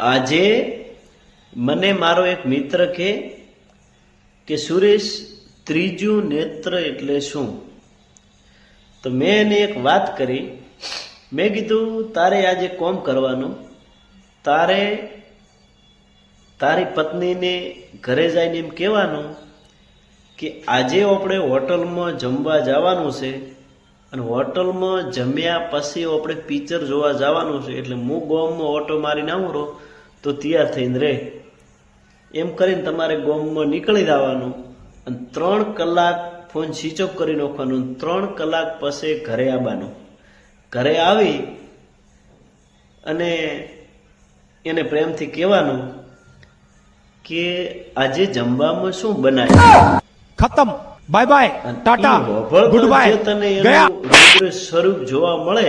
આજે મને મારો એક મિત્ર કહે કે, સુરેશ, ત્રીજું નેત્ર એટલે શું? તો મેં એને એક વાત કરી. મેં કીધું, તારે આજે કોમ કરવાનું. તારે, તારી પત્નીને ઘરે જઈને એમ કહેવાનું કે, આજે આપણે હોટલમાં જમવા જવાનું છે અને હોટલમાં જમ્યા પછી આપણે પિક્ચર જોવા જવાનું છે. એટલે હું ગોમમાં ઓટો મારીને આવું રહો. તો તૈયાર થઈને રહે. એમ કરીને તમારે ગોમમાં નીકળી જવાનું અને ત્રણ કલાક ફોન સ્વિચ ઓફ કરી નાખવાનો ત્રણ કલાક પછી ઘરે આવવાનું. ઘરે આવી અને એને પ્રેમથી કહેવાનું કે આજે જમવામાં શું બનાવ્યું? ખતમ. Bye bye tata good bye તને એનું સ્વરૂપ જોવા મળે.